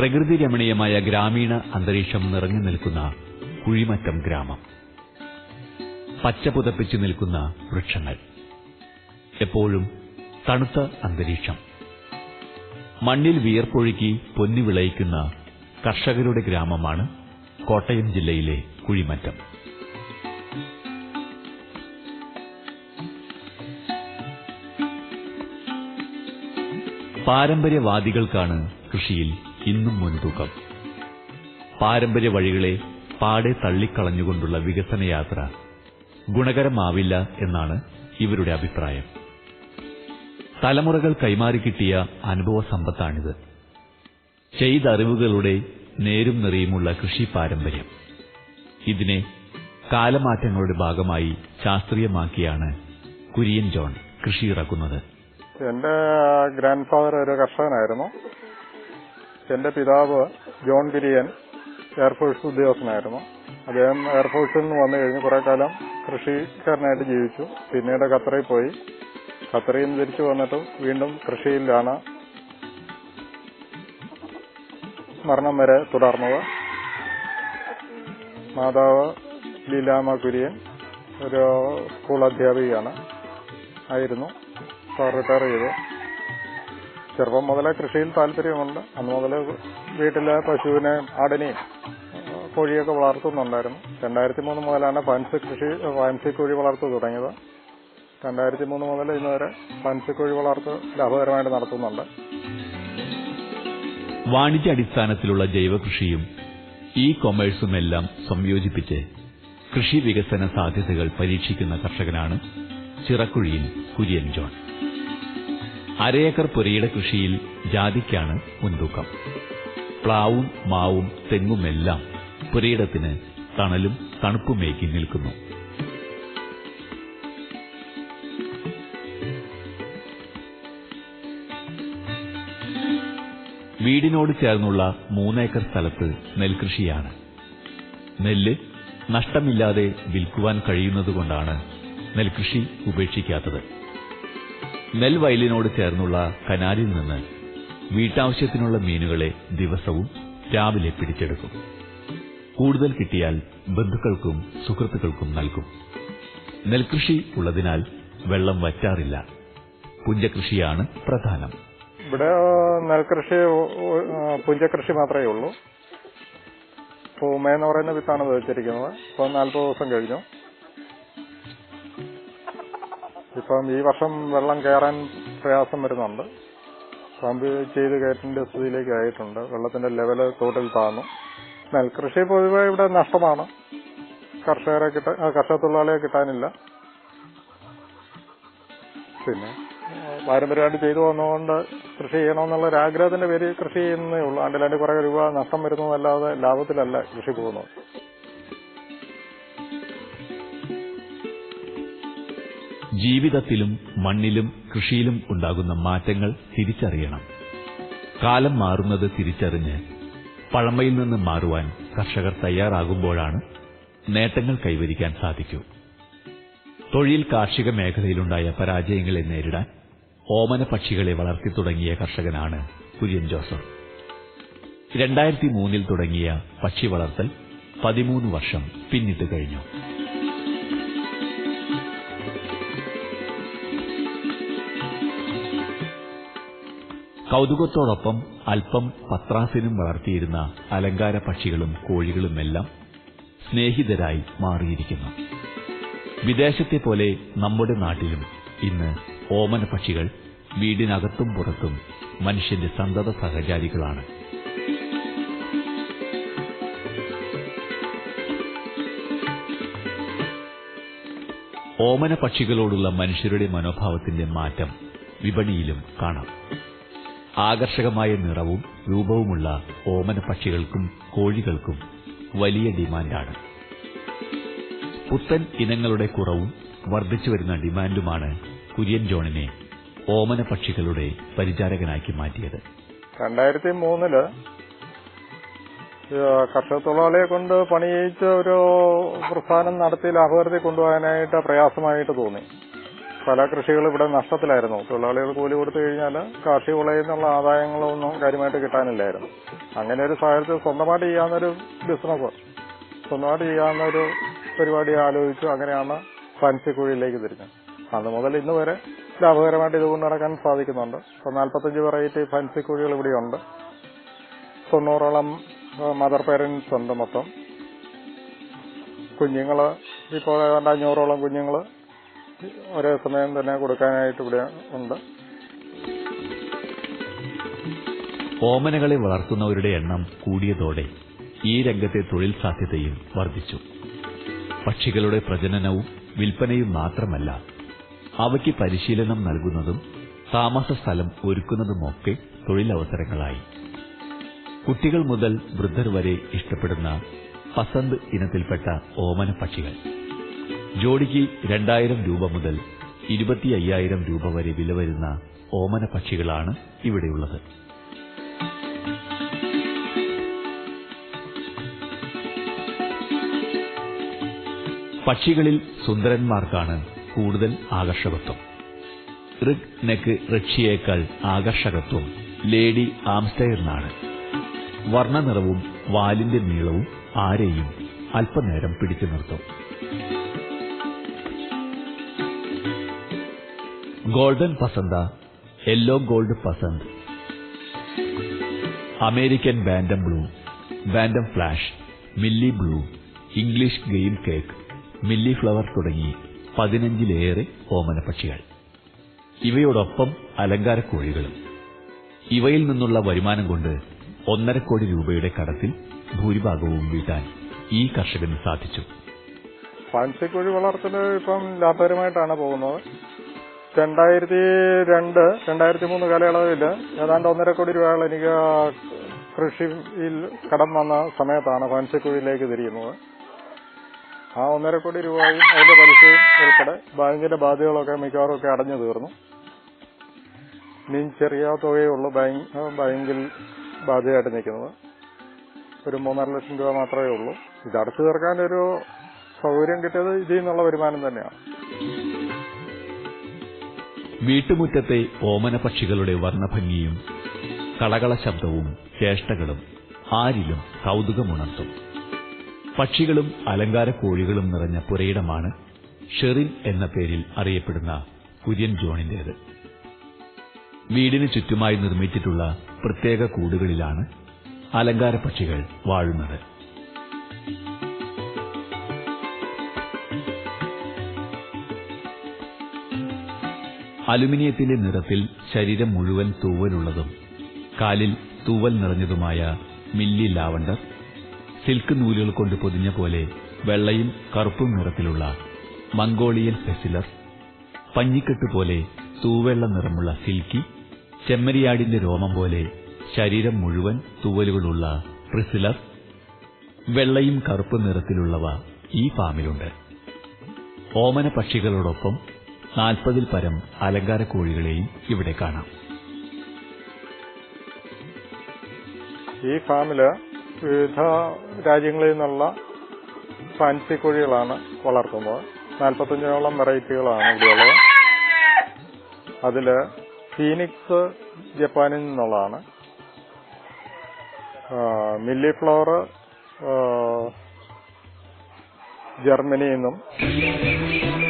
പ്രകൃതി രമണീയമായ ഗ്രാമീണ അന്തരീക്ഷം നിറഞ്ഞു നിൽക്കുന്ന കുഴിമറ്റം ഗ്രാമം. പച്ച പുതപ്പിച്ചു നിൽക്കുന്ന വൃക്ഷങ്ങൾ. എപ്പോഴും തണുത്ത അന്തരീക്ഷം. മണ്ണിൽ വിയർപ്പൊഴുക്കി പൊന്നി വിളയിക്കുന്ന കർഷകരുടെ ഗ്രാമമാണ് കോട്ടയം ജില്ലയിലെ കുഴിമറ്റം. പാരമ്പര്യവാദികൾക്കാണ് കൃഷിയിൽ ഇന്നും മുൻതൂക്കം. പാരമ്പര്യ വഴികളെ പാടെ തള്ളിക്കളഞ്ഞുകൊണ്ടുള്ള വികസനയാത്ര ഗുണകരമാവില്ല എന്നാണ് ഇവരുടെ അഭിപ്രായം. തലമുറകൾ കൈമാറി കിട്ടിയ അനുഭവ സമ്പത്താണിത്. ചെയ്തറിവുകളുടെ നേരും നിറയുമുള്ള കൃഷി പാരമ്പര്യം. ഇതിനെ കാലമാറ്റങ്ങളുടെ ഭാഗമായി ശാസ്ത്രീയമാക്കിയാണ് കുര്യൻ ജോൺ കൃഷിയിറക്കുന്നത്. എന്റെ ഗ്രാൻഡ് ഫാദർ ഒരു കർഷകനായിരുന്നു. എന്റെ പിതാവ് ജോൺ ഗിരിയൻ എയർഫോഴ്സ് ഉദ്യോഗസ്ഥനായിരുന്നു. അദ്ദേഹം എയർഫോഴ്സിൽ നിന്ന് വന്നു കഴിഞ്ഞ് കുറെ കാലം കൃഷിക്കാരനായിട്ട് ജീവിച്ചു. പിന്നീട് ഖത്തറിൽ പോയി. ഖത്തറിൽ നിന്ന് തിരിച്ചു വന്നിട്ടും വീണ്ടും കൃഷിയിലാണ് മരണം വരെ തുടർന്നത്. മാതാവ് ലീലാമ കുര്യൻ ഒരു സ്കൂൾ അധ്യാപികയാണ്. ആയിരുന്നു. റിട്ടയർ ചെയ്തു. ചെറുപ്പം മുതലേ കൃഷിയിൽ താല്പര്യമുണ്ട്. അന്ന് മുതൽ വീട്ടിലെ പശുവിനെ ആടിനെയും കോഴിയൊക്കെ വളർത്തുന്നുണ്ടായിരുന്നു. രണ്ടായിരത്തി മൂന്ന് മുതലാണ് ഫാൻസി കൃഷി ഫാൻസി കോഴി വളർത്തു തുടങ്ങിയത്. രണ്ടായിരത്തി മൂന്ന് മുതൽ ഇന്ന് വരെ കോഴി വളർത്ത് ലാഭകരമായിട്ട് നടത്തുന്നുണ്ട്. വാണിജ്യാടിസ്ഥാനത്തിലുള്ള ജൈവകൃഷിയും ഇ കൊമേഴ്സും എല്ലാം സംയോജിപ്പിച്ച് കൃഷി വികസന സാധ്യതകൾ പരീക്ഷിക്കുന്ന കർഷകനാണ് ചിറക്കുഴിയിൽ കുര്യൻ ജോൺ. അരയേക്കർ പുരയുടെ കൃഷിയിൽ ജാതിക്കാണ് മുൻതൂക്കം. പ്ലാവും മാവും തെങ്ങുമെല്ലാം പുരയിടത്തിന് തണലും തണുപ്പുമേക്കി നിൽക്കുന്നു. വീടിനോട് ചേർന്നുള്ള മൂന്നേക്കർ സ്ഥലത്ത് നെൽകൃഷിയാണ്. നെല്ല് നഷ്ടമില്ലാതെ വിൽക്കുവാൻ കഴിയുന്നതുകൊണ്ടാണ് നെൽകൃഷി ഉപേക്ഷിക്കാത്തത്. നെൽവയലിനോട് ചേർന്നുള്ള കനാലിൽ നിന്ന് വീട്ടാവശ്യത്തിനുള്ള മീനുകളെ ദിവസവും രാവിലെ പിടിച്ചെടുക്കും. കൂടുതൽ കിട്ടിയാൽ ബന്ധുക്കൾക്കും സുഹൃത്തുക്കൾക്കും നൽകും. നെൽകൃഷി ഉള്ളതിനാൽ വെള്ളം വറ്റാറില്ല. പുഞ്ചകൃഷിയാണ് പ്രധാനം. ഇവിടെ നെൽകൃഷി പുഞ്ചകൃഷി മാത്രമേ ഉള്ളൂ. പൂമ എന്ന് പറയുന്ന വിത്താണ് വെച്ചിരിക്കുന്നത് ഇപ്പൊ നാൽപ്പത് ദിവസം കഴിഞ്ഞു. ഇപ്പം ഈ വർഷം വെള്ളം കയറാൻ പ്രയാസം വരുന്നുണ്ട്. പമ്പ് ചെയ്ത് കയറ്റേണ്ട സ്ഥിതിയിലേക്ക് ആയിട്ടുണ്ട്. വെള്ളത്തിന്റെ ലെവൽ തോട്ടിൽ താന്നു. നെൽകൃഷി പൊതുവെ ഇവിടെ നഷ്ടമാണ്. കർഷകരെ കിട്ടാൻ കർഷക തൊഴിലാളിയെ കിട്ടാനില്ല. പിന്നെ പാരമ്പര്യമായിട്ട് ചെയ്തു വന്നതുകൊണ്ട് കൃഷി ചെയ്യണമെന്നുള്ള ഒരു ആഗ്രഹത്തിന്റെ പേരിൽ കൃഷി ചെയ്യുന്നേ ഉള്ളൂ. ആണ്ടിലാണ്ട് കുറെ രൂപ നഷ്ടം വരുന്നതല്ലാതെ ലാഭത്തിലല്ല കൃഷി പോകുന്നത്. ജീവിതത്തിലും മണ്ണിലും കൃഷിയിലും ഉണ്ടാകുന്ന മാറ്റങ്ങൾ തിരിച്ചറിയണം. കാലം മാറുന്നത് തിരിച്ചറിഞ്ഞ് പഴമയിൽ നിന്ന് മാറുവാൻ കർഷകർ തയ്യാറാകുമ്പോഴാണ് നേട്ടങ്ങൾ കൈവരിക്കാൻ സാധിക്കൂ. തൊഴിൽ കാർഷിക മേഖലയിലുണ്ടായ പരാജയങ്ങളെ നേരിടാൻ ഓമന പക്ഷികളെ വളർത്തി തുടങ്ങിയ കർഷകനാണ് കുര്യൻ ജോസഫ്. രണ്ടായിരത്തി മൂന്നിൽ തുടങ്ങിയ പക്ഷി വളർത്തൽ പതിമൂന്ന് വർഷം പിന്നിട്ട് കഴിഞ്ഞു. കൗതുകത്തോടൊപ്പം അല്പം പത്രാസിനും വളർത്തിയിരുന്ന അലങ്കാര പക്ഷികളും കോഴികളുമെല്ലാം സ്നേഹിതരായി മാറിയിരിക്കുന്നു. വിദേശത്തെ പോലെ നമ്മുടെ നാട്ടിലും ഇന്ന് ഓമന പക്ഷികൾ വീടിനകത്തും പുറത്തും മനുഷ്യന്റെ സന്തത സഹചാരികളാണ്. ഓമന പക്ഷികളോടുള്ള മനുഷ്യരുടെ മനോഭാവത്തിന്റെ മാറ്റം വിപണിയിലും കാണാം. ആകർഷകമായ നിറവും രൂപവുമുള്ള ഓമന പക്ഷികൾക്കും കോഴികൾക്കും വലിയ ഡിമാൻഡാണ്. പുത്തൻ ഇനങ്ങളുടെ കുറവും വർദ്ധിച്ചുവരുന്ന ഡിമാൻഡുമാണ് കുര്യൻ ജോണിനെ ഓമന പക്ഷികളുടെ പരിചാരകനാക്കി മാറ്റിയത്. രണ്ടായിരത്തി മൂന്നിൽ കർഷക തൊഴിലാളിയെ കൊണ്ട് പണിയിച്ച് ഒരു പ്രസ്ഥാനം നടത്തി ലാഭകരത്തിൽ കൊണ്ടുപോകാനായിട്ട് പ്രയാസമായിട്ട് തോന്നി. പല കൃഷികളും ഇവിടെ നഷ്ടത്തിലായിരുന്നു. തൊഴിലാളികൾ കൂലി കൊടുത്തു കഴിഞ്ഞാൽ കാർഷിക വിളയിൽ നിന്നുള്ള ആദായങ്ങളൊന്നും കാര്യമായിട്ട് കിട്ടാനില്ലായിരുന്നു. അങ്ങനെ ഒരു സാഹചര്യത്തിൽ സ്വന്തമായിട്ട് ചെയ്യാവുന്നൊരു ബിസിനസ് സ്വന്തമായിട്ട് ചെയ്യാവുന്ന ഒരു പരിപാടി ആലോചിച്ചു അങ്ങനെയാണ് ഫാൻസി കുഴിയിലേക്ക് തിരിഞ്ഞത്. അന്ന് മുതൽ ഇന്ന് വരെ ലാഭകരമായിട്ട് ഇതുകൊണ്ട് നടക്കാൻ സാധിക്കുന്നുണ്ട്. ഇപ്പൊ നാൽപ്പത്തഞ്ച് വെറൈറ്റി ഫാൻസി കുഴികൾ ഇവിടെയുണ്ട് തൊണ്ണൂറോളം മദർ പേരൻസ് ഉണ്ട് മൊത്തം. കുഞ്ഞുങ്ങൾ ഇപ്പോൾ ഏതാണ്ട് അഞ്ഞൂറോളം കുഞ്ഞുങ്ങൾ ഒരേ സമയം തന്നെ കൊടുക്കാനായിട്ട് ഇവിടെ ഉണ്ട്. ഓമനകളെ വളർത്തുന്നവരുടെ എണ്ണം കൂടിയതോടെ ഈ രംഗത്തെ തൊഴിൽ സാധ്യതയും വർദ്ധിച്ചു. പക്ഷികളുടെ പ്രജനനവും വിൽപ്പനയും മാത്രമല്ല അവയ്ക്ക് പരിശീലനം നൽകുന്നതും താമസ സ്ഥലം ഒരുക്കുന്നതുമൊക്കെ തൊഴിലവസരങ്ങളായി. കുട്ടികൾ മുതൽ വൃദ്ധർ വരെ ഇഷ്ടപ്പെടുന്ന പസന്ത് ഇനത്തിൽപ്പെട്ട ഓമന പക്ഷികൾ ജോഡിക്ക് രണ്ടായിരം രൂപ മുതൽ ഇരുപത്തി അയ്യായിരം രൂപ വരെ വില വരുന്ന ഓമന പക്ഷികളാണ് ഇവിടെയുള്ളത്. പക്ഷികളിൽ സുന്ദരന്മാർക്കാണ് കൂടുതൽ ആകർഷകത്വം. റിഗ് നെക്ക് റിക്ഷിയേക്കാൾ ആകർഷകത്വം ലേഡി ആംസ്റ്റയറിനാണ്. വർണനിറവും വാലിന്റെ നീളവും ആരെയും അല്പനേരം പിടിച്ചു നിർത്തും. Golden pheasant yellow gold pheasant. American bantam blue bantam flash mille blue English game cock mille flower തുടങ്ങി പതിനഞ്ചിലേറെ ഓമനപ്പക്ഷികൾ ഇവയോടൊപ്പം അലങ്കാരക്കോഴികളും ഇവയിൽ നിന്നുള്ള വരുമാനം കൊണ്ട് ഒന്നര കോടി രൂപയുടെ കടത്തിൽ ഭൂരിഭാഗവും വീട്ടാൻ ഈ കർഷകന് സാധിച്ചു. ഫാൻസി കോഴി വളർത്തൽ ഇപ്പം ലാഭകരമായിട്ടാണ് പോകുന്നത്. രണ്ടായിരത്തി രണ്ട് രണ്ടായിരത്തി മൂന്ന് കാലയളവിൽ ഏതാണ്ട് ഒന്നര കോടി രൂപകൾ എനിക്ക് കൃഷിയിൽ കടം വന്ന സമയത്താണ് ഫാൻസി തിരിയുന്നത്. ആ ഒന്നര കോടി രൂപയും അതിന്റെ പലിശയും ഉൾപ്പെടെ ബാങ്കിന്റെ ബാധ്യതകളൊക്കെ മിക്കവാറും ഒക്കെ അടഞ്ഞു തീർന്നു. ഇനിയും ചെറിയ തുകയേ ഉള്ളൂ ബാങ്ക് ബാങ്കിൽ ബാധ്യതയായിട്ട് നിൽക്കുന്നത്. ഒരു മൂന്നര ലക്ഷം രൂപ മാത്രമേ ഉള്ളൂ. ഇത് അടച്ചു തീർക്കാൻ ഒരു സൗകര്യം കിട്ടിയത് ഇതിൽ നിന്നുള്ള വരുമാനം തന്നെയാണ്. വീട്ടുമുറ്റത്തെ ഓമനപക്ഷികളുടെ വർണഭംഗിയും കളകള ശബ്ദവും ചേഷ്ടകളും ആരിലും കൗതുകമുണർത്തും. പക്ഷികളും അലങ്കാര കോഴികളും നിറഞ്ഞ പുരയിടമാണ് ഷെറിൻ എന്ന പേരിൽ അറിയപ്പെടുന്ന കുര്യൻ ജോണിന്റേത്. വീടിന് ചുറ്റുമായി നിർമ്മിച്ചിട്ടുള്ള പ്രത്യേക കൂടുകളിലാണ് അലങ്കാര പക്ഷികൾ വാഴുന്നത്. അലുമിനിയത്തിന്റെ നിറത്തിൽ ശരീരം മുഴുവൻ തൂവലുള്ളതും കാലിൽ തൂവൽ നിറഞ്ഞതുമായ മില്ലി ലാവണ്ടർ സിൽക്ക് നൂലുകൾ കൊണ്ട് പൊതിഞ്ഞ പോലെ വെള്ളയും കറുപ്പും നിറത്തിലുള്ള മംഗോളിയൻ ഫെസിലർ പഞ്ഞിക്കെട്ട് പോലെ തൂവെള്ള നിറമുള്ള സിൽക്കി ചെമ്മരിയാടിന്റെ രോമം പോലെ ശരീരം മുഴുവൻ തൂവലുകളുള്ള പ്രിസിലർ വെള്ളയും കറുപ്പ് നിറത്തിലുള്ളവ ഈ ഫാമിലുണ്ട്. ഓമന പക്ഷികളോടൊപ്പം നാൽപ്പതിൽ പരം അലങ്കാര കോഴികളെയും ഇവിടെ കാണാം. ഈ ഫാമിൽ വിവിധ രാജ്യങ്ങളിൽ നിന്നുള്ള ഫാൻസി കോഴികളാണ് വളർത്തുന്നത്. നാൽപ്പത്തഞ്ചോളം വെറൈറ്റികളാണ് ഇവിടെയുള്ളത്. അതിൽ ഫീനിക്സ് ജപ്പാനിൽ നിന്നുള്ളതാണ്. മില്ലി ഫ്ലവർ ജർമ്മനിയിൽ നിന്നും.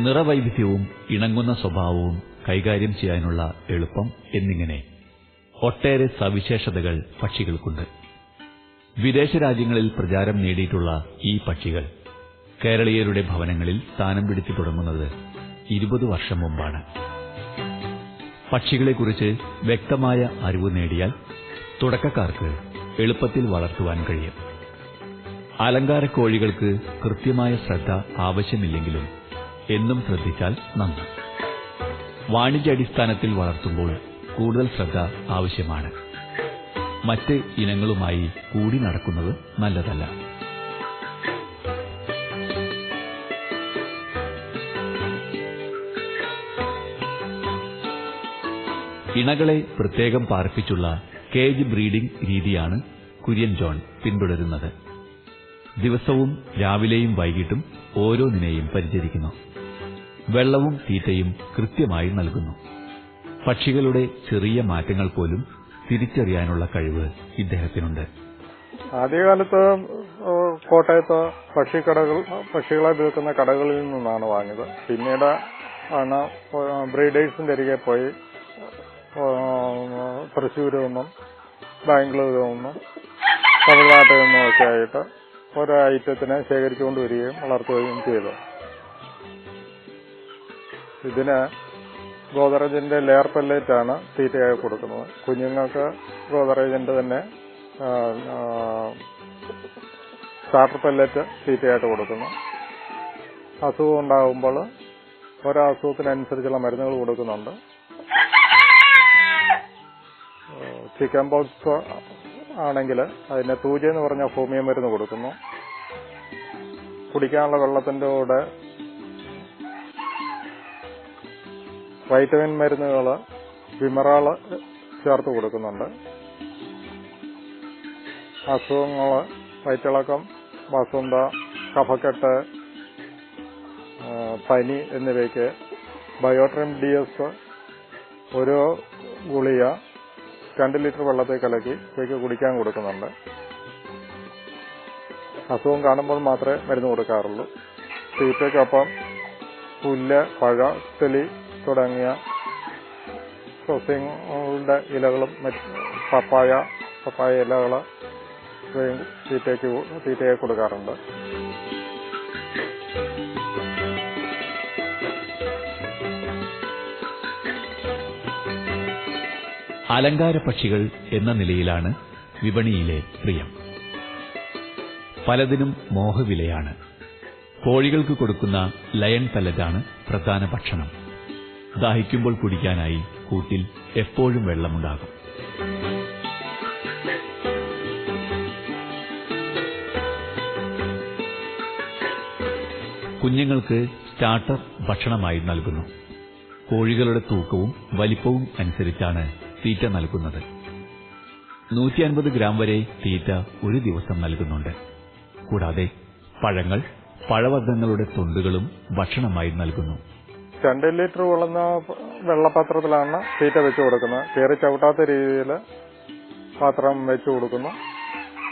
നിറവൈവിധ്യവും ഇണങ്ങുന്ന സ്വഭാവവും കൈകാര്യം ചെയ്യാനുള്ള എളുപ്പം എന്നിങ്ങനെ ഒട്ടേറെ സവിശേഷതകൾ പക്ഷികൾക്കുണ്ട്. വിദേശ രാജ്യങ്ങളിൽ പ്രചാരം നേടിയിട്ടുള്ള ഈ പക്ഷികൾ കേരളീയരുടെ ഭവനങ്ങളിൽ സ്ഥാനം പിടിച്ചു തുടങ്ങുന്നത് ഇരുപത് വർഷം മുമ്പാണ്. പക്ഷികളെക്കുറിച്ച് വ്യക്തമായ അറിവ് നേടിയാൽ തുടക്കക്കാർക്ക് എളുപ്പത്തിൽ വളർത്തുവാൻ കഴിയും. അലങ്കാര കോഴികൾക്ക് കൃത്യമായ ശ്രദ്ധ ആവശ്യമില്ലെങ്കിലും എന്നും ശ്രദ്ധിച്ചാൽ നന്ന്. വാണിജ്യാടിസ്ഥാനത്തിൽ വളർത്തുമ്പോൾ കൂടുതൽ ശ്രദ്ധ ആവശ്യമാണ്. മറ്റ് ഇനങ്ങളുമായി കൂടി നടക്കുന്നത് നല്ലതല്ല. ഇണകളെ പ്രത്യേകം പാർപ്പിച്ചുള്ള കേജ് ബ്രീഡിംഗ് രീതിയാണ് കുര്യൻ ജോൺ പിന്തുടരുന്നത്. ദിവസവും രാവിലെയും വൈകിട്ടും ഓരോന്നിനെയും പരിചരിക്കുന്നു. വെള്ളവും തീറ്റയും കൃത്യമായി നൽകുന്നു. പക്ഷികളുടെ ചെറിയ മാറ്റങ്ങൾ പോലും തിരിച്ചറിയാനുള്ള കഴിവ് ഇദ്ദേഹത്തിനുണ്ട്. ആദ്യകാലത്ത് കോട്ടയത്ത് പക്ഷിക്കടകൾ പക്ഷികളെ വിൽക്കുന്ന കടകളിൽ നിന്നാണ് വാങ്ങിയത്. പിന്നീട് ആണ് ബ്രീഡേഴ്സിന്റെ അരികെ പോയി തൃശ്ശൂരിൽ നിന്നും ബാംഗ്ലൂരിൽ നിന്നും തമിഴ്നാട്ടിൽ നിന്നും ഒക്കെ ആയിട്ട് ഓരോ ഐറ്റത്തിനെ ശേഖരിച്ചുകൊണ്ട് വരികയും വളർത്തുകയും ചെയ്തു. ഇതിന് ഗോദറേജിന്റെ ലെയർ പെല്ലറ്റ് ആണ് തീറ്റയായി കൊടുക്കുന്നത്. കുഞ്ഞുങ്ങൾക്ക് ഗോദറേജിന്റെ തന്നെ സ്റ്റാർട്ടർ പെല്ലറ്റ് തീറ്റയായിട്ട് കൊടുക്കുന്നു. അസുഖം ഉണ്ടാകുമ്പോൾ ഓരോ അസുഖത്തിനനുസരിച്ചുള്ള മരുന്നുകൾ കൊടുക്കുന്നുണ്ട്. ചിക്കൻ ബോക്സ് ആണെങ്കിൽ അതിന് തൂജ എന്ന് പറഞ്ഞ ഹോമിയോ മരുന്ന് കൊടുക്കുന്നു. കുടിക്കാനുള്ള വെള്ളത്തിന്റെ കൂടെ വൈറ്റമിൻ മരുന്നുകൾ വിമറാൾ ചേർത്ത് കൊടുക്കുന്നുണ്ട്. അസുഖങ്ങൾ വയറ്റിളക്കം വസന്ത കഫക്കെട്ട് പനി എന്നിവയ്ക്ക് ബയോട്രിം ഡി എസ് ഓരോ ഗുളിക രണ്ട് ലിറ്റർ വെള്ളത്തിൽ കലക്കി ഇവയ്ക്ക് കുടിക്കാൻ കൊടുക്കുന്നുണ്ട്. അസുഖം കാണുമ്പോൾ മാത്രമേ മരുന്ന് കൊടുക്കാറുള്ളൂ. തീറ്റയ്ക്കൊപ്പം പുല്ല് പഴ തെളി തുടങ്ങിയ സസ്യങ്ങളുടെ ഇലകളും മറ്റ് പപ്പായ പപ്പായ ഇലകൾ ഇവയും തീറ്റയ്ക്ക് തീറ്റയെ കൊടുക്കാറുണ്ട്. അലങ്കാര പക്ഷികൾ എന്ന നിലയിലാണ് വിപണിയിലെ പ്രിയം. പലതിനും മോഹവിലയാണ്. കോഴികൾക്ക് കൊടുക്കുന്ന ലയൺ പല്ലറ്റാണ് പ്രധാന ഭക്ഷണം. ദാഹിക്കുമ്പോൾ കുടിക്കാനായി കൂട്ടിൽ എപ്പോഴും വെള്ളമുണ്ടാകും. കുഞ്ഞുങ്ങൾക്ക് സ്റ്റാർട്ടർ ഭക്ഷണമായി നൽകുന്നു. കോഴികളുടെ തൂക്കവും വലിപ്പവും അനുസരിച്ചാണ് തീറ്റ നൽകുന്നത്. നൂറ്റി അൻപത് ഗ്രാം വരെ തീറ്റ ഒരു ദിവസം നൽകുന്നുണ്ട്. കൂടാതെ പഴങ്ങൾ പഴവർഗങ്ങളുടെ തൊണ്ടുകളും ഭക്ഷണമായി നൽകുന്നു. രണ്ട് ലിറ്റർ കൊള്ളുന്ന വെള്ളപാത്രത്തിലാണ് തീറ്റ വെച്ച് കൊടുക്കുന്നത്. കയറി ചവിട്ടാത്ത രീതിയിൽ പാത്രം വെച്ച് കൊടുക്കുന്നു.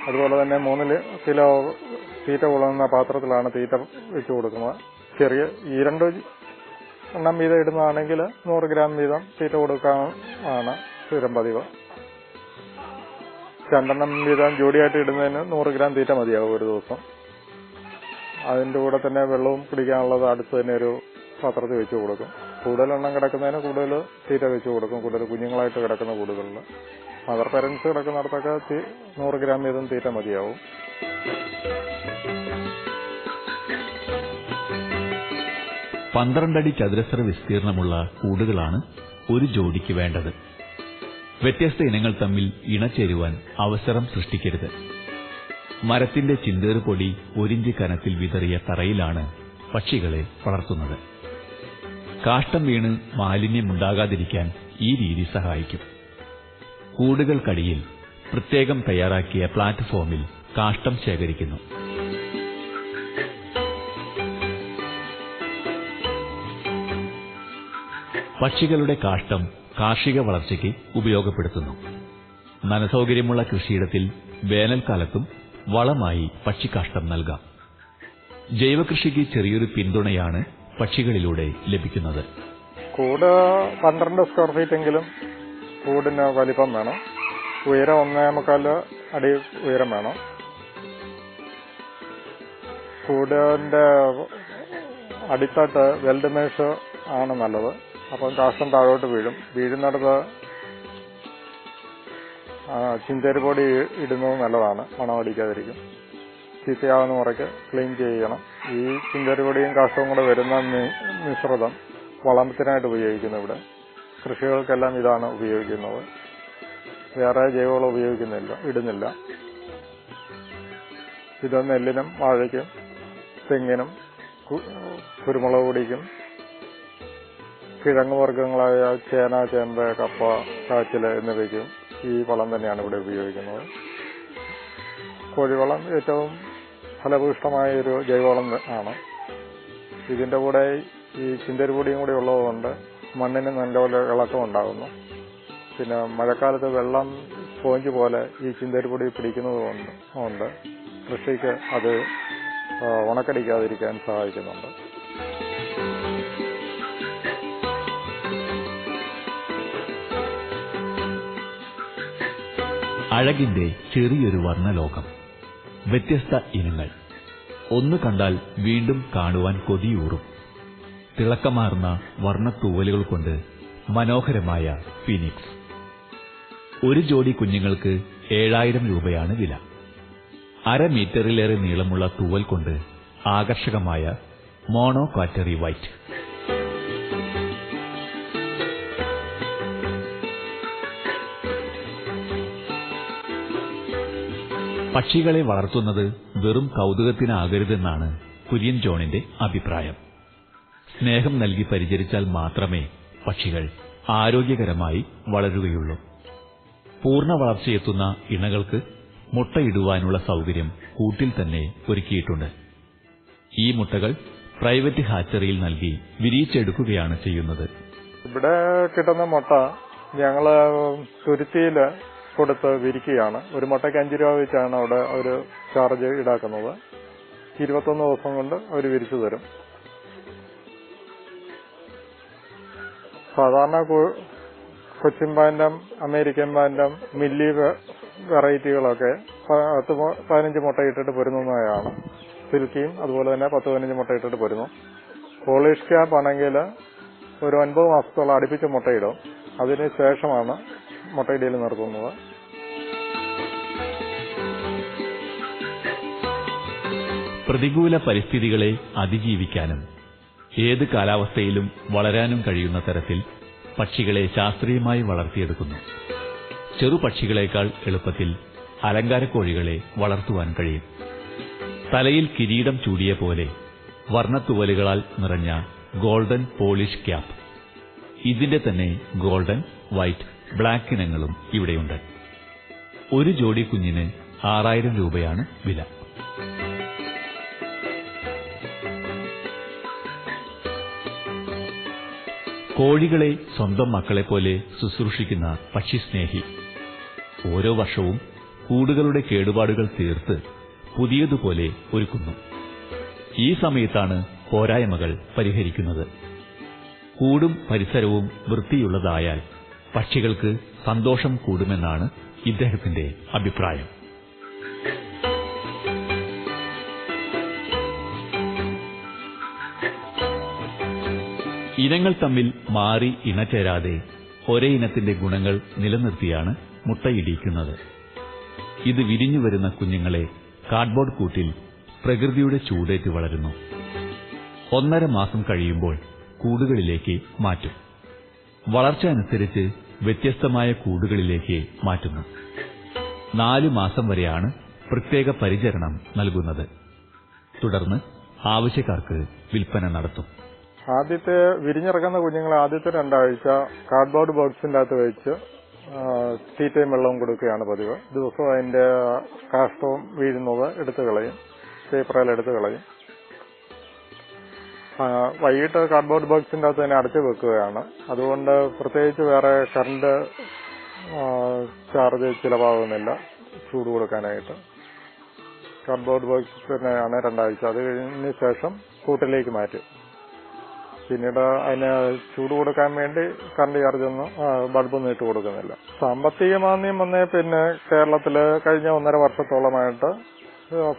അതുപോലെ തന്നെ മൂന്ന് കിലോ തീറ്റ കൊള്ളുന്ന പാത്രത്തിലാണ് തീറ്റ വെച്ച് കൊടുക്കുന്നത്. ചെറിയ ഈ രണ്ട് എണ്ണം വീതം ഇടുന്നതാണെങ്കിൽ നൂറ് ഗ്രാം വീതം തീറ്റ കൊടുക്കാൻ ആണ് സ്ഥിരം പതിവ്. രണ്ടെണ്ണം വീതം ജോഡിയായിട്ട് ഇടുന്നതിന് നൂറ് ഗ്രാം തീറ്റ മതിയാകും ഒരു ദിവസം. അതിന്റെ കൂടെ തന്നെ വെള്ളവും കുടിക്കാനുള്ളത് അടുത്ത് തന്നെ ഒരു പാത്രത്തിൽ വെച്ച് കൊടുക്കും. കൂടുതൽ എണ്ണം കിടക്കുന്നതിന് കൂടുതൽ തീറ്റ വെച്ച് കൊടുക്കും. കൂടുതൽ കുഞ്ഞുങ്ങളായിട്ട് കിടക്കുന്ന കൂടുതലിൽ മദർ പേരൻസ് കിടക്കുന്നിടത്തൊക്കെ നൂറ് ഗ്രാം വീതം തീറ്റ മതിയാവും. പന്ത്രണ്ടടി ചതുരശ്ര വിസ്തീർണമുള്ള കൂടുകളാണ് ഒരു ജോഡിക്ക് വേണ്ടത്. വ്യത്യസ്ത ഇനങ്ങൾ തമ്മിൽ ഇണചേരുവാൻ അവസരം സൃഷ്ടിക്കരുത്. മരത്തിന്റെ ചിന്തേറുപൊടി ഒരിഞ്ച് കനത്തിൽ വിതറിയ തറയിലാണ് പക്ഷികളെ വളർത്തുന്നത്. കാഷ്ടം വീണ് മാലിന്യമുണ്ടാകാതിരിക്കാൻ ഈ രീതി സഹായിക്കും. കൂടുകൾക്കടിയിൽ പ്രത്യേകം തയ്യാറാക്കിയ പ്ലാറ്റ്ഫോമിൽ കാഷ്ടം ശേഖരിക്കുന്നു. പക്ഷികളുടെ കാഷ്ടം കാർഷിക വളർച്ചയ്ക്ക് ഉപയോഗപ്പെടുത്തുന്നു. നനസൗകര്യമുള്ള കൃഷിയിടത്തിൽ വേനൽക്കാലത്തും വളമായി പക്ഷിക്കാഷ്ടം നൽകാം. ജൈവകൃഷിക്ക് ചെറിയൊരു പിന്തുണയാണ് പക്ഷികളിലൂടെ ലഭിക്കുന്നത്. കൂട് പന്ത്രണ്ട് സ്ക്വയർ ഫീറ്റ് എങ്കിലും കൂടിന് വലിപ്പം വേണം. ഉയരം ഒന്നേ മുക്കാൽ അടി ഉയരം വേണം. കൂടിന്റെ അടിത്തട്ട് വെൽഡ് മേഷ് ആണ് നല്ലത്. അപ്പം കാഷ്ടം താഴോട്ട് വീഴും. വീഴുന്നിടത്ത് ചിന്തേരി പൊടി ഇടുന്നത് നല്ലതാണ്. മണമടിക്കാതിരിക്കും ചീത്തയാവുന്ന മുറയ്ക്ക് ക്ലീൻ ചെയ്യണം. ഈ ചിന്തേരി കാഷവും കൂടെ വരുന്ന മിശ്രിതം വളത്തിനായിട്ട് ഉപയോഗിക്കുന്നു ഇവിടെ. കൃഷികൾക്കെല്ലാം ഇതാണ് ഉപയോഗിക്കുന്നത്. വേറെ ജൈവവളം ഉപയോഗിക്കുന്നില്ല ഇടുന്നില്ല. ഇത് നെല്ലിനും വാഴയ്ക്കും തെങ്ങിനും കുരുമുളക് പൊടിക്കും കിഴങ്ങ് വർഗങ്ങളായ ചേന ചേമ്പ് കപ്പ കാച്ചിൽ എന്നിവയ്ക്കും ഈ വളം തന്നെയാണ് ഇവിടെ ഉപയോഗിക്കുന്നത്. കോഴിവളം ഏറ്റവും ഫലഭൂഷ്ടമായ ഒരു ജൈവവളം ആണ്. ഇതിന്റെ കൂടെ ഈ ചിന്തരിപ്പൊടിയും കൂടി ഉള്ളതുകൊണ്ട് മണ്ണിന് നല്ലപോലെ ഇളക്കം ഉണ്ടാകുന്നു പിന്നെ മഴക്കാലത്ത് വെള്ളം സ്പോഞ്ച് പോലെ ഈ ചിന്തരുപൊടി പിടിക്കുന്നത് കൊണ്ട് കൊണ്ട് കൃഷിക്ക് അത് ഉണക്കടിക്കാതിരിക്കാൻ സഹായിക്കുന്നുണ്ട്. അഴകിന്റെ ചെറിയൊരു വർണലോകം. വ്യത്യസ്ത ഇനങ്ങൾ. ഒന്ന് കണ്ടാൽ വീണ്ടും കാണുവാൻ കൊതിയൂറും. തിളക്കമാർന്ന വർണത്തൂവലുകൾ കൊണ്ട് മനോഹരമായ ഫിനിക്സ്. ഒരു ജോഡി കുഞ്ഞുങ്ങൾക്ക് ഏഴായിരം രൂപയാണ് വില. അര മീറ്ററിലേറെ നീളമുള്ള തൂവൽ കൊണ്ട് ആകർഷകമായ മോണോ ക്വാറ്ററി വൈറ്റ്. പക്ഷികളെ വളർത്തുന്നത് വെറും കൗതുകത്തിനാകരുതെന്നാണ് കുര്യൻ ജോണിന്റെ അഭിപ്രായം. സ്നേഹം നൽകി പരിചരിച്ചാൽ മാത്രമേ പക്ഷികൾ ആരോഗ്യകരമായി വളരുകയുള്ളൂ. പൂർണ വളർച്ചയെത്തുന്ന ഇണകൾക്ക് മുട്ടയിടുവാനുള്ള സൗകര്യം കൂട്ടിൽ തന്നെ ഒരുക്കിയിട്ടുണ്ട്. ഈ മുട്ടകൾ പ്രൈവറ്റ് ഹാച്ചറിയിൽ നൽകി വിരിയിച്ചെടുക്കുകയാണ് ചെയ്യുന്നത്. ഇവിടെ കിട്ടുന്ന മുട്ട ഞങ്ങൾ തുരുത്തിയിൽ കൊടുത്ത് വിരിക്കുകയാണ്. ഒരു മുട്ടയ്ക്ക് അഞ്ച് രൂപ വെച്ചാണ് അവിടെ അവർ ചാർജ് ഈടാക്കുന്നത്. ഇരുപത്തൊന്ന് ദിവസം കൊണ്ട് അവർ വിരിച്ചു തരും. സാധാരണ Cochin bantam American bantam mille വെറൈറ്റികളൊക്കെ പത്ത് പതിനഞ്ച് മുട്ട ഇട്ടിട്ട് പൊരുന്നതാണ് സിൽക്കിയും അതുപോലെ തന്നെ പത്ത് പതിനഞ്ച് മുട്ട ഇട്ടിട്ട് പൊരുന്നു പോളിഷ് ക്യാപ്പ് ആണെങ്കിൽ ഒരു ഒൻപത് മാസത്തോളം അടുപ്പിച്ച് മുട്ടയിടും. അതിന് ശേഷമാണ് മുട്ടയിടയിൽ നിർത്തുന്നത്. പ്രതികൂല പരിസ്ഥിതികളെ അതിജീവിക്കാനും ഏത് കാലാവസ്ഥയിലും വളരാനും കഴിയുന്ന തരത്തിൽ പക്ഷികളെ ശാസ്ത്രീയമായി വളർത്തിയെടുക്കുന്നു. ചെറുപക്ഷികളേക്കാൾ എളുപ്പത്തിൽ അലങ്കാരക്കോഴികളെ വളർത്തുവാൻ കഴിയും. തലയിൽ കിരീടം ചൂടിയ പോലെ വർണത്തുവലുകളാൽ നിറഞ്ഞ ഗോൾഡൻ പോളിഷ് ക്യാപ്പ്. ഇതിന്റെ തന്നെ ഗോൾഡൻ വൈറ്റ് ബ്ലാക്ക് ഇനങ്ങളും ഇവിടെയുണ്ട്. ഒരു ജോഡി കുഞ്ഞിന് ആറായിരം രൂപയാണ് വില. കോഴികളെ സ്വന്തം മക്കളെ പോലെ ശുശ്രൂഷിക്കുന്ന പക്ഷിസ്നേഹി. ഓരോ വർഷവും കൂടുകളുടെ കേടുപാടുകൾ തീർത്ത് പുതിയതുപോലെ ഒരുക്കുന്നു. ഈ സമയത്താണ് പോരായ്മകൾ പരിഹരിക്കുന്നത്. കൂടും പരിസരവും വൃത്തിയുള്ളതായാൽ പക്ഷികൾക്ക് സന്തോഷം കൂടുമെന്നാണ് ഇദ്ദേഹത്തിന്റെ അഭിപ്രായം. ഇനങ്ങൾ തമ്മിൽ മാറി ഇണചേരാതെ ഒരേ ഇനത്തിന്റെ ഗുണങ്ങൾ നിലനിർത്തിയാണ് മുട്ടയിടിക്കുന്നത്. ഇത് വിരിഞ്ഞു വരുന്ന കുഞ്ഞുങ്ങളെ കാർഡ്ബോർഡ് കൂട്ടിൽ പ്രകൃതിയുടെ ചൂടേറ്റ് വളരുന്നു. ഒന്നര മാസം കഴിയുമ്പോൾ കൂടുകളിലേക്ക് മാറ്റും. വളർച്ച അനുസരിച്ച് വ്യത്യസ്തമായ കൂടുകളിലേക്ക് മാറ്റുന്നു. നാലു മാസം വരെയാണ് പ്രത്യേക പരിചരണം നൽകുന്നത്. തുടർന്ന് ആവശ്യക്കാർക്ക് വിൽപ്പന നടത്തും. ആദ്യത്തെ വിരിഞ്ഞിറങ്ങുന്ന കുഞ്ഞുങ്ങൾ ആദ്യത്തെ രണ്ടാഴ്ച കാർഡ്ബോർഡ് ബോക്സിന്റെ അകത്ത് വെച്ച് തീറ്റയും വെള്ളവും കൊടുക്കുകയാണ് പതിവ്. ദിവസവും അതിന്റെ കാഷ്ടവും വീഴുന്നത് എടുത്തു കളയും. പേപ്പറിൽ എടുത്തു കളയും. വൈകിട്ട് കാർഡ്ബോർഡ് ബോക്സിന്റെ അകത്ത് തന്നെ അടച്ചു വെക്കുകയാണ്. അതുകൊണ്ട് പ്രത്യേകിച്ച് വേറെ കറണ്ട് ചാർജ് ചിലവാകുന്നില്ല ചൂട് കൊടുക്കാനായിട്ട്. കാർഡ്ബോർഡ് ബോക്സ് തന്നെയാണ് രണ്ടാഴ്ച. അത് കഴിഞ്ഞ ശേഷം കൂട്ടിലേക്ക് മാറ്റും. പിന്നീട് അതിന് ചൂട് കൊടുക്കാൻ വേണ്ടി കറണ്ട് ചാർജ് ഒന്നും ബൾബ് ബൾബൊന്നും ഇട്ട് കൊടുക്കുന്നില്ല. സാമ്പത്തിക മാന്ദ്യം വന്നേ പിന്നെ കേരളത്തിൽ കഴിഞ്ഞ ഒന്നര വർഷത്തോളമായിട്ട്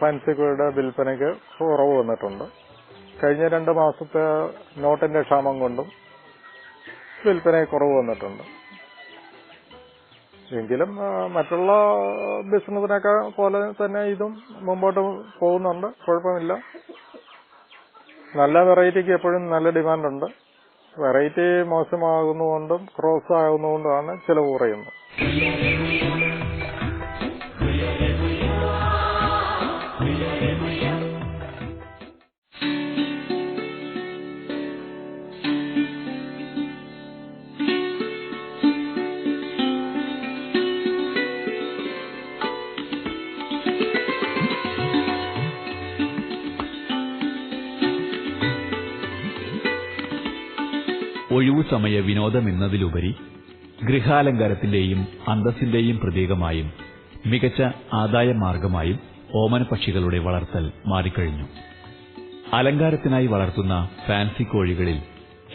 ഫാൻസി കോഴിയുടെ വിൽപ്പനയ്ക്ക് കുറവ് വന്നിട്ടുണ്ട്. കഴിഞ്ഞ രണ്ട് മാസത്തെ നോട്ടിന്റെ ക്ഷാമം കൊണ്ടും വിൽപ്പന കുറവ് വന്നിട്ടുണ്ട്. എങ്കിലും മറ്റുള്ള ബിസിനസിനൊക്കെ പോലെ തന്നെ ഇതും മുമ്പോട്ട് പോകുന്നുണ്ട്. കുഴപ്പമില്ല. നല്ല വെറൈറ്റിക്ക് എപ്പോഴും നല്ല ഡിമാൻഡുണ്ട്. വെറൈറ്റി മോശമാകുന്നതുകൊണ്ടും ക്രോസ് ആകുന്നതുകൊണ്ടുമാണ് ചിലവ് കുറയുന്നത്. സമയ വിനോദമെന്നതിലുപരി ഗൃഹാലങ്കാരത്തിന്റെയും അന്തസ്സിന്റെയും പ്രതീകമായും മികച്ച ആദായ മാർഗമായും ഓമനപക്ഷികളുടെ വളർത്തൽ മാറിക്കഴിഞ്ഞു. അലങ്കാരത്തിനായി വളർത്തുന്ന ഫാൻസി കോഴികളിൽ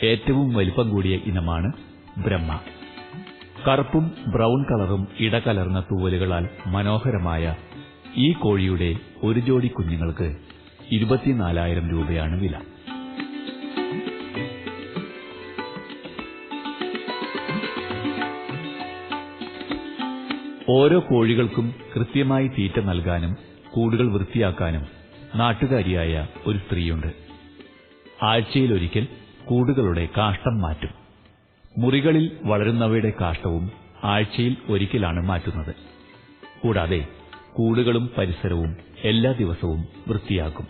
ഏറ്റവും വലിപ്പം കൂടിയ ഇനമാണ് ബ്രഹ്മ. കറുപ്പും ബ്രൗൺ കളറും ഇടകലർന്ന തൂവലുകളാൽ മനോഹരമായ ഈ കോഴിയുടെ ഒരു ജോഡി കുഞ്ഞുങ്ങൾക്ക് ഇരുപത്തിനാലായിരം രൂപയാണ് വില. ഓരോ കോഴികൾക്കും കൃത്യമായി തീറ്റ നൽകാനും കൂടുകൾ വൃത്തിയാക്കാനും നാട്ടുകാരിയായ ഒരു സ്ത്രീയുണ്ട്. ആഴ്ചയിലൊരിക്കൽ കൂടുകളുടെ കാഷ്ടം മാറ്റും. മുറികളിൽ വളരുന്നവയുടെ കാഷ്ടവും ആഴ്ചയിൽ ഒരിക്കലാണ് മാറ്റുന്നത്. കൂടാതെ കൂടുകളും പരിസരവും എല്ലാ ദിവസവും വൃത്തിയാക്കും.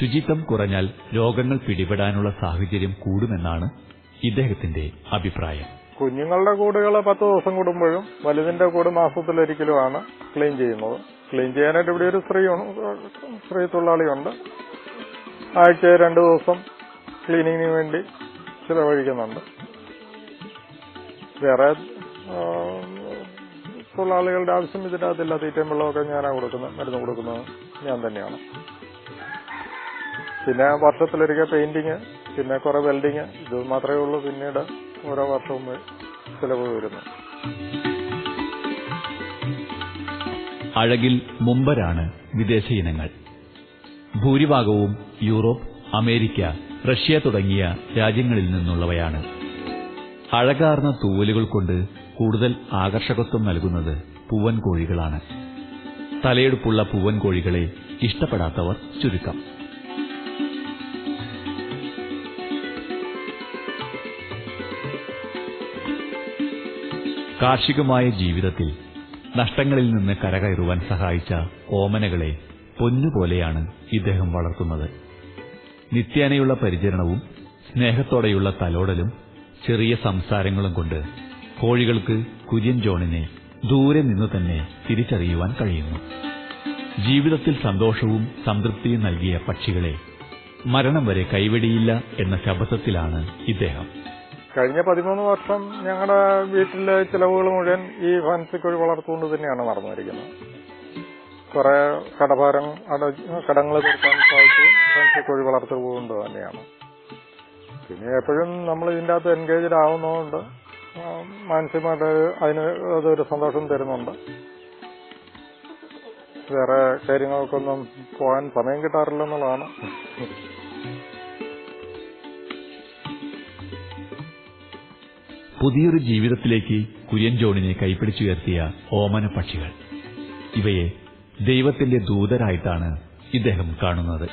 ശുചിത്വം കുറഞ്ഞാൽ രോഗങ്ങൾ പിടിപെടാനുള്ള സാഹചര്യം കൂടുമെന്നാണ് ഇദ്ദേഹത്തിന്റെ അഭിപ്രായം. കുഞ്ഞുങ്ങളുടെ കൂടുകൾ പത്ത് ദിവസം കൂടുമ്പോഴും വലുതിന്റെ കൂട് മാസത്തിലൊരിക്കലുമാണ് ക്ലീൻ ചെയ്യുന്നത്. ക്ലീൻ ചെയ്യാനായിട്ട് ഇവിടെ ഒരു സ്ത്രീ സ്ത്രീ തൊഴിലാളിയുണ്ട്. ആഴ്ച രണ്ട് ദിവസം ക്ലീനിങ്ങിന് വേണ്ടി ചിലവഴിക്കുന്നുണ്ട്. വേറെ തൊഴിലാളികളുടെ ആവശ്യം ഇതിനകത്തില്ല. തീറ്റയും വെള്ളമൊക്കെ ഞാനാണ് കൊടുക്കുന്നത് മരുന്ന് കൊടുക്കുന്നത് ഞാൻ തന്നെയാണ്. പിന്നെ വർഷത്തിലൊരിക്കൽ പെയിന്റിങ് പിന്നെ കുറെ വെൽഡിങ് ഇത് മാത്രമേ ഉള്ളൂ പിന്നീട്. ഓരോ വർഷവും ചിലവ് വരുന്നു. അഴകിൽ മുമ്പരാണ് വിദേശ ഇനങ്ങൾ. ഭൂരിഭാഗവും യൂറോപ്പ് അമേരിക്ക റഷ്യ തുടങ്ങിയ രാജ്യങ്ങളിൽ നിന്നുള്ളവയാണ്. അഴകാർന്ന തൂവലുകൾ കൊണ്ട് കൂടുതൽ ആകർഷകത്വം നൽകുന്നത് പൂവൻ കോഴികളാണ് തലയെടുപ്പുള്ള പൂവൻ കോഴികളെ ഇഷ്ടപ്പെടാത്തവർ ചുരുക്കം. കാർഷികമായ ജീവിതത്തിൽ നഷ്ടങ്ങളിൽ നിന്ന് കരകയറുവാൻ സഹായിച്ച ഓമനകളെ പൊന്നുപോലെയാണ് ഇദ്ദേഹം വളർത്തുന്നത്. നിത്യേനയുള്ള പരിചരണവും സ്നേഹത്തോടെയുള്ള തലോടലും ചെറിയ സംസാരങ്ങളും കൊണ്ട് കോഴികൾക്ക് കുര്യൻ ജോണിനെ ദൂരെ നിന്ന് തന്നെ തിരിച്ചറിയുവാൻ കഴിയുന്നു. ജീവിതത്തിൽ സന്തോഷവും സംതൃപ്തിയും നൽകിയ പക്ഷികളെ മരണം വരെ കൈവെടിയില്ല എന്ന ശബ്ദത്തിലാണ് ഇദ്ദേഹം. കഴിഞ്ഞ പതിമൂന്ന് വർഷം ഞങ്ങളുടെ വീട്ടിലെ ചിലവുകൾ മുഴുവൻ ഈ ഫാൻസി കോഴി വളർത്തുകൊണ്ട് തന്നെയാണ് നടന്നിരിക്കുന്നത് കുറെ കടഭാരം കടങ്ങൾ തീർക്കാൻ സാധിച്ചു. ഫാൻസി കോഴി വളർത്തൽ കൊണ്ട് തന്നെയാണ്. പിന്നെ എപ്പോഴും നമ്മൾ ഇതിന്റെ അകത്ത് എൻഗേജ്ഡ് ആവുന്നതുകൊണ്ട് മാനസികമായിട്ട് അതിന് അതൊരു സന്തോഷം തരുന്നുണ്ട്. വേറെ കാര്യങ്ങൾക്കൊന്നും പോകാൻ സമയം കിട്ടാറില്ല കിട്ടാറില്ലെന്നുള്ളതാണ്. പുതിയൊരു ജീവിതത്തിലേക്ക് കുര്യൻ ജോണിനെ കൈപ്പിടിച്ചുയർത്തിയ ഓമന പക്ഷികൾ. ഇവയെ ദൈവത്തിന്റെ ദൂതരായിട്ടാണ് ഇദ്ദേഹം കാണുന്നത്.